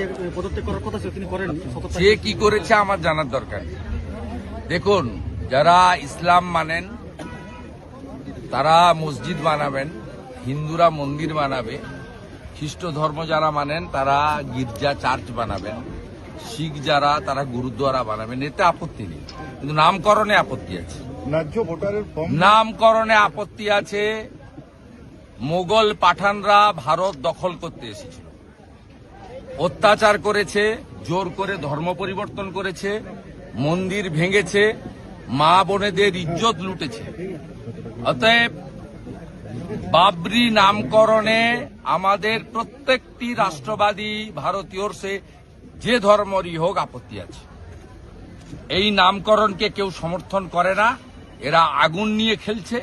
যাকে পদত্যাগ করার কথা ছিল তিনি করেননি সততা কি করেছে আমার জানার দরকার দেখুন যারা ইসলাম মানেন তারা মসজিদ বানাবেন হিন্দুরা মন্দির বানাবে খ্রিস্ট ধর্ম যারা মানেন তারা গির্জা চার্চ বানাবেন শিখ যারা তারা গুরুদ্বারা বানাবেন এতে আপত্তি নেই। কিন্তু নামকরণে আপত্তি আছে। ন্যায্য ভোটারের নামকরণে আপত্তি আছে। মোগল পাঠানরা ভারত দখল করতে এসেছিল অত্যাচার করেছে, জোর করে ধর্ম পরিবর্তন করেছে, মন্দির ভেঙেছে, মা বোনেদের ইজ্জত লুটেছে। অতএব বাবরি নামকরণে আমাদের প্রত্যেকটি রাষ্ট্রবাদী ভারতীয়র সে যে ধর্মরই হোক আপত্তি আছে। এই নামকরণকে কেউ সমর্থন করে না, এরা আগুন নিয়ে খেলছে।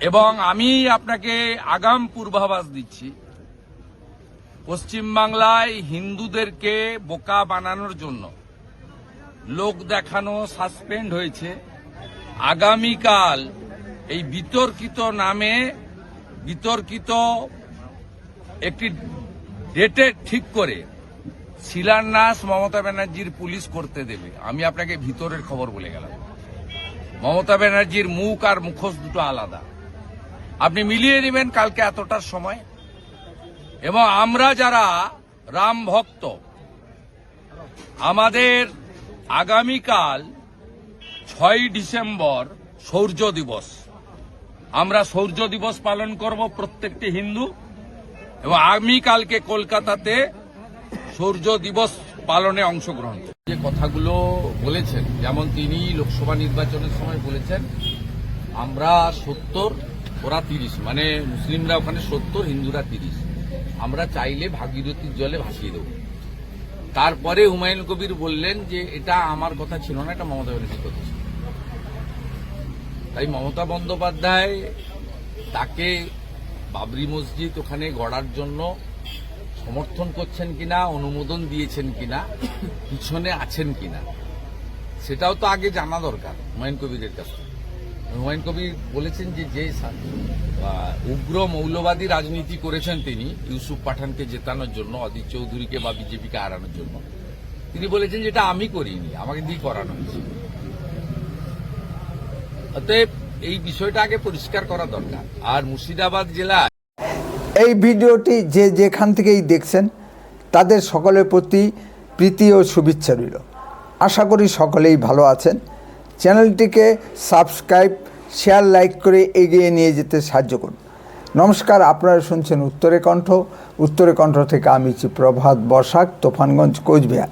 এবং আমি আপনাকে আগাম পূর্বাভাস দিচ্ছি পশ্চিমবাংলায় হিন্দুদেরকে বোকা বানানোর জন্য লোক দেখানো সাসপেন্ড হয়েছে। আগামীকাল এই বিতর্কিত নামে বিতর্কিত একটি ডেটে ঠিক করে শিলান্যাস মমতা ব্যানার্জির পুলিশ করতে দেবে। আমি আপনাকে ভিতরের খবর বলে গেলাম। মমতা ব্যানার্জির মুখ আর মুখোশ দুটো আলাদা। আপনি মিলিয়ে নেবেন কালকে এতটার সময়? এবং আমরা যারা রাম ভক্ত, আমাদের আগামীকাল ছয় ডিসেম্বর সৌর্য দিবস আমরা সৌর্য দিবস পালন করব প্রত্যেকটি হিন্দু এবং আমি কালকে কলকাতাতে সূর্য দিবস পালনে অংশগ্রহণ। যে কথাগুলো বলেছেন, যেমন তিনি লোকসভা নির্বাচনের সময় বলেছেন, আমরা সত্তর, ওরা তিরিশ মানে মুসলিমরা ওখানে সত্তর, হিন্দুরা তিরিশ আমরা চাইলে ভাগীরথীর জলে ভাসিয়ে দেব। তারপরে হুমায়ুন কবির বললেন যে, এটা আমার কথা ছিল না, এটা মমতা ব্যানার্জির কথা ছিল। তাই মমতা বন্দ্যোপাধ্যায় তাকে বাবরি মসজিদ ওখানে গড়ার জন্য সমর্থন করছেন কিনা, অনুমোদন দিয়েছেন কিনা, পিছনে আছেন কিনা, সেটাও তো আগে জানা দরকার হুমায়ুন কবিরের কাছ হুমায়ুন কবির বলেছেন যে যে উগ্র মৌলবাদী রাজনীতি করেছেন তিনি, ইউসুফ পাঠানকে জেতানোর জন্য, অদিত চৌধুরীকে বা বিজেপিকে হারানোর জন্য। তিনি বলেছেন যেটা আমি করিনি, আমাকে দিয়ে করানো হয়েছে। অতএব এই বিষয়টা আগে পরিষ্কার করা দরকার। আর মুর্শিদাবাদ জেলায় এই ভিডিওটি যে যেখান থেকেই দেখছেন, তাদের সকলের প্রতি প্রীতি ও শুভেচ্ছা রইল। আশা করি সকলেই ভালো আছেন। চ্যানেলটিকে সাবস্ক্রাইব শেয়ার লাইক করে এগিয়ে নিয়ে যেতে সাহায্য করুন। নমস্কার, আপনারা শুনছেন উত্তরে কণ্ঠ। উত্তরে কণ্ঠ থেকে আমি প্রভাত বসাক, তোফানগঞ্জ, কোচবিহার।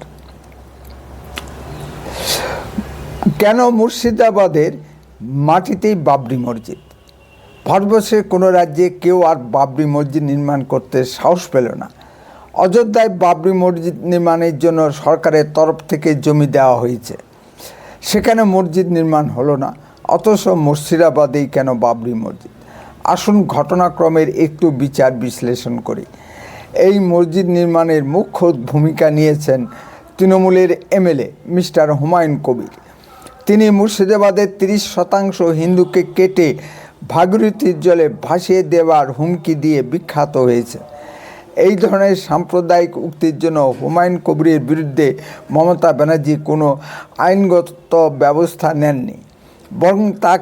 কেন মুর্শিদাবাদের মাটিতেই বাবরি মসজিদ? ভারতবর্ষের কোনো রাজ্যে কেউ আর বাবরি মসজিদ নির্মাণ করতে সাহস পেল না। অযোধ্যায় বাবরি মসজিদ নির্মাণের জন্য সরকারের তরফ থেকে জমি দেওয়া হয়েছে। সেখানে মসজিদ নির্মাণ হলো না। অথচ মুর্শিদাবাদেই কেন বাবরি মসজিদ? আসুন ঘটনাক্রমের একটু বিচার বিশ্লেষণ করি। এই মসজিদ নির্মাণের মুখ্য ভূমিকা নিয়েছেন তৃণমূলের এমএলএ মিস্টার হুমায়ুন কবির। তিনি মুর্শিদাবাদের তিরিশ শতাংশ হিন্দুকে কেটে ভাগীরথীর জলে ভাসিয়ে দেওয়ার হুমকি দিয়ে বিখ্যাত হয়েছে। এই ধরনের সাম্প্রদায়িক উক্তির জন্য হুমায়ুন কবিরের বিরুদ্ধে মমতা ব্যানার্জি কোনো আইনগত ব্যবস্থা নেননি। বরং তাক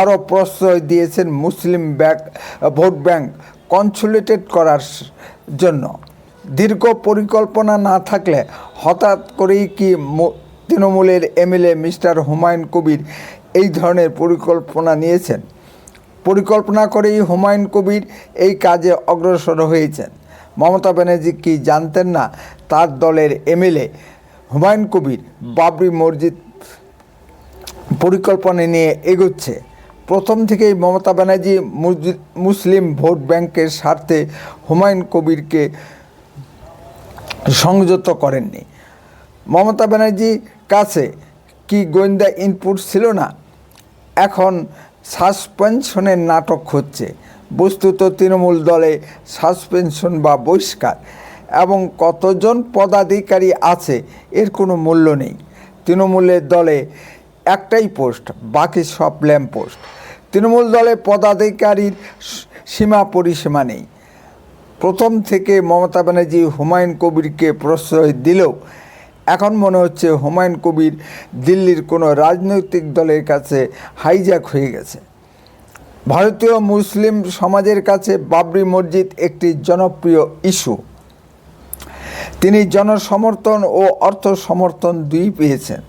আরও প্রশ্রয় দিয়েছেন মুসলিম ব্যাক, ভোট ব্যাংক কনসুলেটেড করার জন্য। দীর্ঘ পরিকল্পনা না থাকলে হঠাৎ করেই কি তৃণমূলের এমএলএ মিস্টার হুমায়ুন কবির এই ধরনের পরিকল্পনা নিয়েছেন? পরিকল্পনা করেই হুমায়ুন কবির এই কাজে অগ্রসর হয়েছেন। মমতা ব্যানার্জি কি জানতেন না তার দলের এমএলএ হুমায়ুন কবির বাবরি মসজিদ পরিকল্পনা নিয়ে এগোচ্ছে। প্রথম থেকেই মমতা ব্যানার্জি মুসলিম ভোট ব্যাংকের স্বার্থে হুমায়ুন কবিরকে সংযত করেননি। মমতা ব্যানার্জির কাছে কি গোয়েন্দা ইনপুট ছিল না? এখন সাসপেনশনের নাটক হচ্ছে। বস্তুত তৃণমূল দলে সাসপেনশন বা বহিষ্কার এবং কতজন পদাধিকারী আছে এর কোনো মূল্য নেই। তৃণমূলের দলে একটাই পোস্ট, বাকি সব ল্যাম্প পোস্ট। তৃণমূল দলে পদাধিকারীর সীমা পরিসীমা নেই। প্রথম থেকে মমতা ব্যানার্জি হুমায়ুন কবিরকে প্রশ্রয় দিলেও এখন মনে হচ্ছে হুমায়ুন কবির দিল্লির কোনো রাজনৈতিক দলের কাছে হাইজ্যাক হয়ে গেছে। ভারতীয় মুসলিম সমাজের কাছে বাবরি মসজিদ একটি জনপ্রিয় ইস্যু তিনি জনসমর্থন ও অর্থ সমর্থন দুই পেয়েছেন।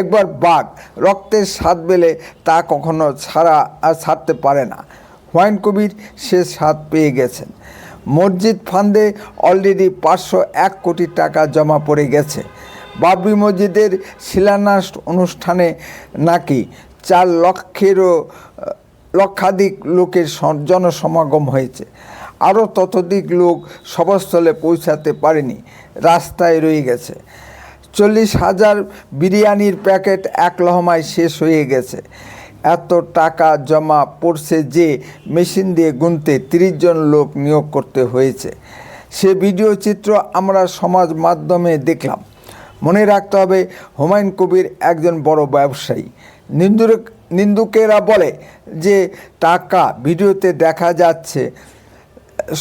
একবার বাঘ রক্তের স্বাদ পেলে তা কখনো ছাড়া আর ছাড়তে পারে না। হুমায়ুন কবির সে স্বাদ পেয়ে গেছেন। মসজিদ ফান্ডে অলরেডি পাঁচশো এক কোটি টাকা জমা পড়ে গেছে। বাবরি মসজিদের শিলান্যাস অনুষ্ঠানে নাকি চার লক্ষেরও লক্ষাধিক লোকের জনসমাগম হয়েছে। আরও ততোধিক লোক সভাস্থলে পৌঁছাতে পারেনি। রাস্তায় রয়ে গেছে। চল্লিশ হাজার বিরিয়ানির প্যাকেট এক লহমায় শেষ হয়ে গেছে। এত টাকা জমা পড়ছে যে মেশিন দিয়ে গুনতে তিরিশ জন লোক নিয়োগ করতে হয়েছে। সে ভিডিও চিত্র আমরা সমাজ মাধ্যমে দেখলাম। মনে রাখতে হবে, হুমায়ুন কবির একজন বড় ব্যবসায়ী। নিন্দুক নিন্দুকেরা বলে যে টাকা ভিডিওতে দেখা যাচ্ছে,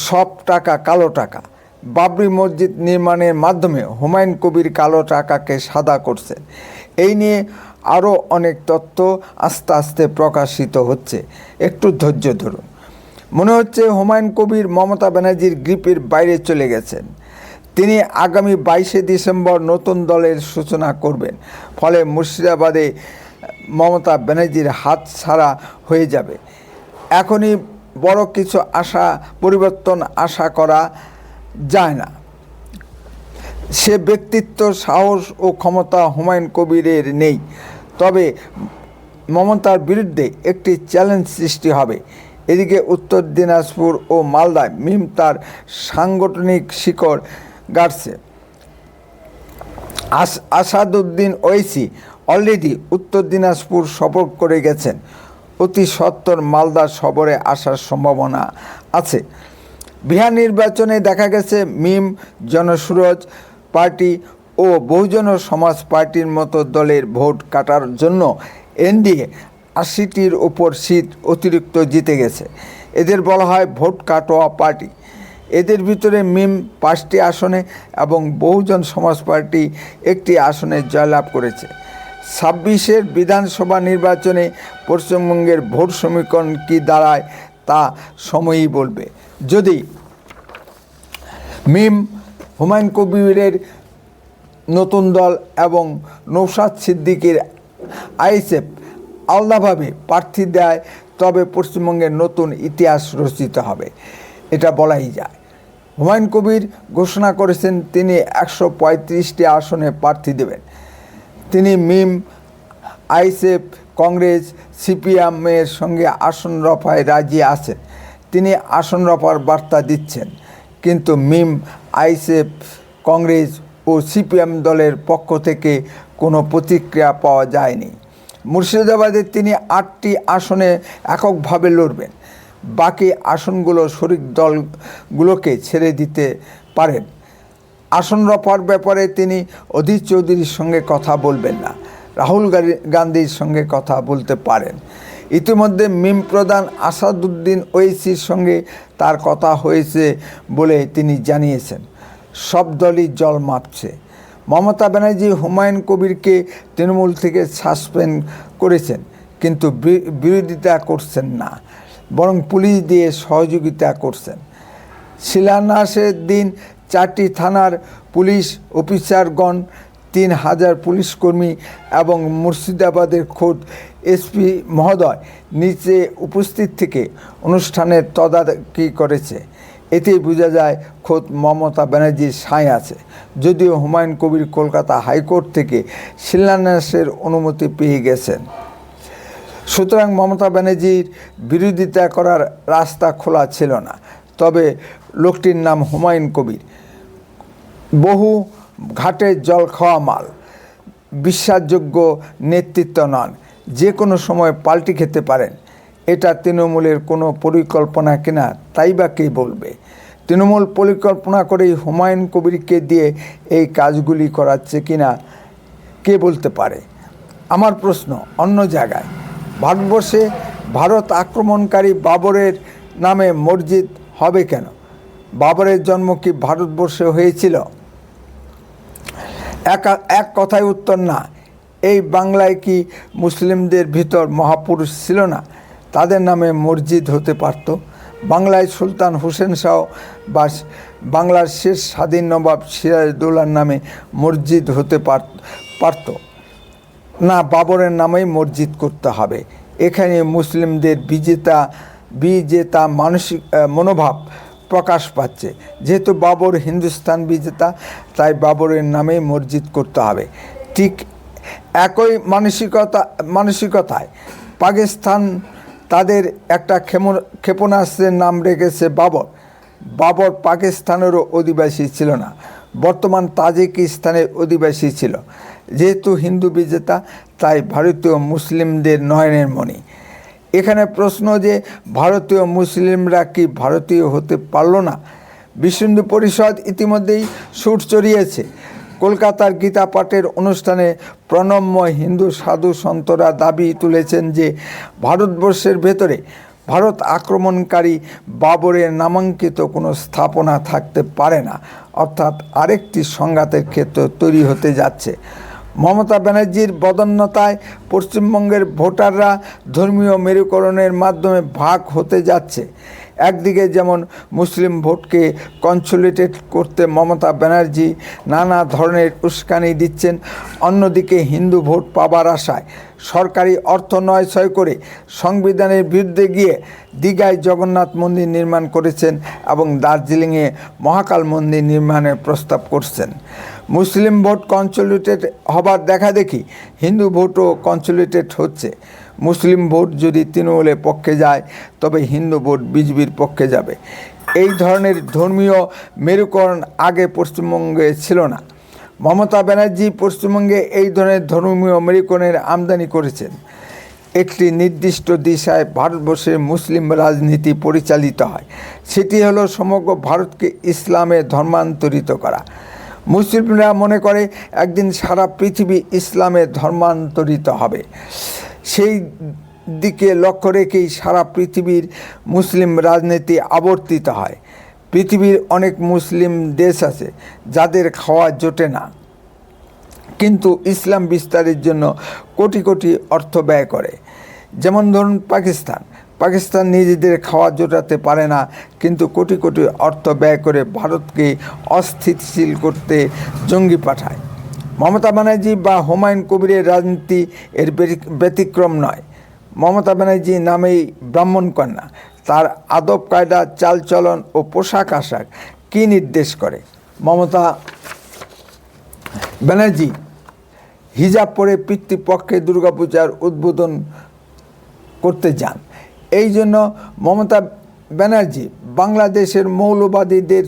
সব টাকা কালো টাকা। বাবরি মসজিদ নির্মাণের মাধ্যমে হুমায়ুন কবির কালো টাকাকে সাদা করছে। এই নিয়ে আরও অনেক তথ্য আস্তে আস্তে প্রকাশিত হচ্ছে। একটু ধৈর্য ধরুন। মনে হচ্ছে হুমায়ুন কবির মমতা ব্যানার্জির গ্রিপের বাইরে চলে গেছেন। তিনি আগামী বাইশে ডিসেম্বর নতুন দলের সূচনা করবেন। ফলে মুর্শিদাবাদে মমতা ব্যানার্জির হাত ছাড়া হয়ে যাবে। এখনই বড় কিছু আশা, পরিবর্তন আশা করা যায় না। সে ব্যক্তিত্ব, সাহস ও ক্ষমতা হুমায়ুন কবিরের নেই। তবে মমতার বিরুদ্ধে একটি চ্যালেঞ্জ সৃষ্টি হবে। এদিকে উত্তর দিনাজপুর ও মালদায় মিম তার সাংগঠনিক শিকড় গাড়ছে। আস, আসাদুদ্দিন ওয়েসি অলরেডি উত্তর দিনাজপুর সফর করে গেছেন। অতি সত্বর মালদা সবরে আসার সম্ভাবনা আছে। বিহার নির্বাচনে দেখা গেছে মিম, জনসুরজ পার্টি ও বহুজন সমাজ পার্টির মতো দলের ভোট কাটার জন্য এনডিএ আশিটির ওপর সিট অতিরিক্ত জিতে গেছে। এদের বলা হয় ভোট কাটোয়া পার্টি। এদের ভিতরে মিম পাঁচটি আসনে এবং বহুজন সমাজ পার্টি একটি আসনে জয়লাভ করেছে। ছাব্বিশের বিধানসভা নির্বাচনে পশ্চিমবঙ্গের ভোট সমীকরণ কী দাঁড়ায় তা সময়ই বলবে। যদি মিম হুমায়ুন কবিরের নতুন দল এবং নৌসাদ সিদ্দিকের আইএসএফ আলাদাভাবে প্রার্থী দেয়, তবে পশ্চিমবঙ্গের নতুন ইতিহাস রচিত হবে। এটা বলাই যায়। হুমায়ুন কবির ঘোষণা করেছেন, তিনি একশো পঁয়ত্রিশটি আসনে প্রার্থী দেবেন। তিনি মিম আইসেফ কংগ্রেস, সিপিএমের সঙ্গে আসন রফায় রাজি আছেন। তিনি আসন রপার বার্তা দিচ্ছেন। কিন্তু মিম আইসেফ কংগ্রেস ও সিপিএম দলের পক্ষ থেকে কোনো প্রতিক্রিয়া পাওয়া যায়নি। মুর্শিদাবাদে তিনি আটটি আসনে এককভাবে লড়বেন। বাকি আসনগুলো শরিক দলগুলোকে ছেড়ে দিতে পারেন। আসন রপার ব্যাপারে তিনি অধীর চৌধুরীর সঙ্গে কথা বলবেন না। রাহুল গান্ধীর সঙ্গে কথা বলতে পারেন। ইতিমধ্যে মিম প্রধান আসাদুদ্দিন ওয়েসির সঙ্গে তার কথা হয়েছে বলে তিনি জানিয়েছেন। সব দলই জল মাপছে। মমতা ব্যানার্জি, হুমায়ুন কবিরকে তৃণমূল থেকে সাসপেন্ড করেছেন, কিন্তু বিরোধিতা করছেন না, বরং পুলিশ দিয়ে সহযোগিতা করছেন। শিলান্যাসের দিন চারটি থানার পুলিশ অফিসারগণ তিন হাজার পুলিশকর্মী এবং মুর্শিদাবাদের খোদ এসপি মহোদয় নিচে উপস্থিত থেকে অনুষ্ঠানের তদারকি করেছে। এতেই বোঝা যায়, খোদ মমতা ব্যানার্জির সাঁই আছে। যদিও হুমায়ুন কবির কলকাতা হাইকোর্ট থেকে শিলান্যাসের অনুমতি পেয়ে গেছেন। সুতরাং মমতা ব্যানার্জির বিরোধিতা করার রাস্তা খোলা ছিল না। তবে লোকটির নাম হুমায়ুন কবির। বহু ঘাটে জল খাওয়া মাল। বিশ্বাসযোগ্য নেতৃত্ব নন। যে কোনো সময় পাল্টি খেতে পারেন। এটা তৃণমূলের কোনো পরিকল্পনা কিনা, তাই বা কে বলবে? তৃণমূল পরিকল্পনা করেই হুমায়ুন কবিরকে দিয়ে এই কাজগুলি করাচ্ছে কিনা, কে বলতে পারে? আমার প্রশ্ন অন্য জায়গায়। ভারতবর্ষে ভারত আক্রমণকারী বাবরের নামে মসজিদ হবে কেন? বাবরের জন্ম কি ভারতবর্ষে হয়েছিল? এক এক কথায় উত্তর না। এই বাংলায় কি মুসলিমদের ভিতর মহাপুরুষ ছিল না? তাদের নামে মসজিদ হতে পারত। বাংলায় সুলতান হুসেন শাহ বা বাংলার শেষ স্বাধীন নবাব সিরাজদৌলার নামে মসজিদ হতে পার- পারত। না, বাবরের নামেই মসজিদ করতে হবে। এখানে মুসলিমদের বিজেতা বিজেতা মানসিক মনোভাব প্রকাশ পাচ্ছে। যেহেতু বাবর হিন্দুস্তান বিজেতা, তাই বাবরের নামেই মসজিদ করতে হবে। ঠিক একই মানসিকতা, মানসিকতায় পাকিস্তান তাদের একটা ক্ষেমন ক্ষেপণাস্ত্রের নাম রেখেছে বাবর। বাবর পাকিস্তানেরও অধিবাসী ছিল না। বর্তমান তাজিকিস্তানের অধিবাসী ছিল। যেহেতু হিন্দু বিজেতা, তাই ভারতীয় মুসলিমদের নয়নের মণি। এখানে প্রশ্ন যে ভারতীয় মুসলিমরা কি ভারতীয় হতে পারল না? বিশ্ব হিন্দু পরিষদ ইতিমধ্যেই সুর চড়িয়েছে। কলকাতার গীতা পাঠের অনুষ্ঠানে প্রণম্য হিন্দু সাধু সন্তরা দাবি তুলেছেন যে ভারতবর্ষের ভেতরে ভারত আক্রমণকারী বাবরের নামাঙ্কিত কোনো স্থাপনা থাকতে পারে না। অর্থাৎ আরেকটি সংঘাতের ক্ষেত্র তৈরি হতে যাচ্ছে। মমতা ব্যানার্জির বদন্যতায় পশ্চিমবঙ্গের ভোটাররা ধর্মীয় মেরুকরণের মাধ্যমে ভাগ হতে যাচ্ছে। একদিকে যেমন মুসলিম ভোটকে কনসোলিডেট করতে মমতা ব্যানার্জি নানা ধরনের উস্কানি দিচ্ছেন, অন্যদিকে হিন্দু ভোট পাবার আশায় সরকারি অর্থ নয় ছয় করে সংবিধানের বিরুদ্ধে গিয়ে দীঘায় জগন্নাথ মন্দির নির্মাণ করেছেন এবং দার্জিলিংয়ে মহাকাল মন্দির নির্মাণের প্রস্তাব করছেন। মুসলিম ভোট কনসোলিটেড হবার দেখা দেখি, হিন্দু ভোটও কনসোলিটেড হচ্ছে। মুসলিম ভোট যদি তৃণমূলের পক্ষে যায়, তবে হিন্দু ভোট বিজেপির পক্ষে যাবে। এই ধরনের ধর্মীয় মেরুকরণ আগে পশ্চিমবঙ্গে ছিল না। মমতা ব্যানার্জি পশ্চিমবঙ্গে এই ধরনের ধর্মীয় মেরুকরণের আমদানি করেছেন। একটি নির্দিষ্ট দিশায় ভারতবর্ষের মুসলিম রাজনীতি পরিচালিত হয়। সেটি হলো সমগ্র ভারতকে ইসলামে ধর্মান্তরিত করা। মুসলিমরা মনে করে একদিন সারা পৃথিবী ইসলামে ধর্মান্তরিত হবে। সেই দিকে লক্ষ্য রেখেই সারা পৃথিবীর মুসলিম রাজনীতি আবর্তিত হয়। পৃথিবীর অনেক মুসলিম দেশ আছে, যাদের খাওয়া জোটে না। কিন্তু ইসলাম বিস্তারের জন্য কোটি কোটি অর্থ ব্যয় করে। যেমন ধরুন পাকিস্তান। পাকিস্তান নিজেদের খাওয়া জোটাতে পারে না, কিন্তু কোটি কোটি অর্থ ব্যয় করে ভারতকে অস্থিতিশীল করতে জঙ্গি পাঠায়। মমতা ব্যানার্জি বা হুমায়ুন কবিরের রাজনীতি এর ব্যতিক্রম নয়। মমতা ব্যানার্জি নামেই ব্রাহ্মণ কন্যা। তার আদব কায়দা, চালচলন ও পোশাক আশাক কী নির্দেশ করে? মমতা ব্যানার্জি হিজাব পরে পিতৃপক্ষে দুর্গাপূজার উদ্বোধন করতে যান। এই জন্য মমতা ব্যানার্জি বাংলাদেশের মৌলবাদীদের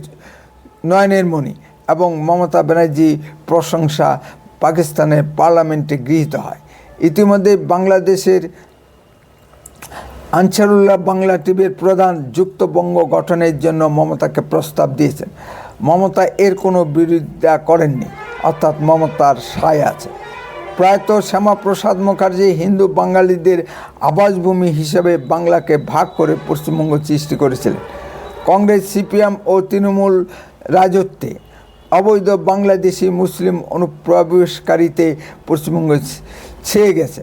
নয়নের মণি এবং মমতা ব্যানার্জি প্রশংসা পাকিস্তানের পার্লামেন্টে গৃহীত হয়। ইতিমধ্যে বাংলাদেশের আনসারুল্লাহ বাংলা টিভির প্রধান যুক্তবঙ্গ গঠনের জন্য মমতাকে প্রস্তাব দিয়েছেন। মমতা এর কোনো বিরোধিতা করেননি, অর্থাৎ মমতার সায় আছে। প্রয়াত শ্যামাপ্রসাদ মুখার্জি হিন্দু বাঙালিদের আবাসভূমি হিসেবে বাংলাকে ভাগ করে পশ্চিমবঙ্গ সৃষ্টি করেছিলেন। কংগ্রেস, সিপিএম ও তৃণমূল রাজত্বে অবৈধ বাংলাদেশি মুসলিম অনুপ্রবেশকারীতে পশ্চিমবঙ্গ ছেয়ে গেছে।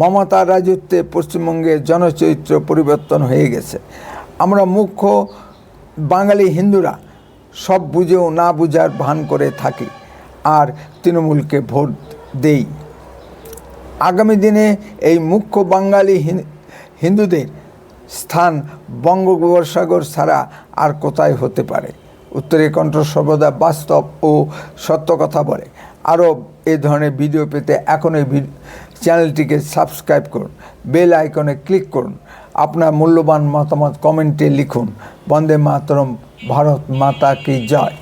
মমতার রাজত্বে পশ্চিমবঙ্গে জনচরিত্র পরিবর্তন হয়ে গেছে। আমরা মুখ্য বাঙালি হিন্দুরা সব বুঝেও না বুঝার ভান করে থাকি, আর তৃণমূলকে ভোট দেই। আগামী দিনে এই মুখ্য বাঙালি হিন- হিন্দুদের স্থান বঙ্গোপসাগর ছাড়া আর কোথায় হতে পারে? উত্তরের কণ্ঠ সর্বদা বাস্তব ও সত্য কথা বলে। আরও এ ধরনের ভিডিও পেতে এখনই চ্যানেলটিকে সাবস্ক্রাইব করুন, বেল আইকনে ক্লিক করুন, আপনার মূল্যবান মতামত কমেন্টে লিখুন। বন্দে মাতরম, ভারত মাতা কি জয়।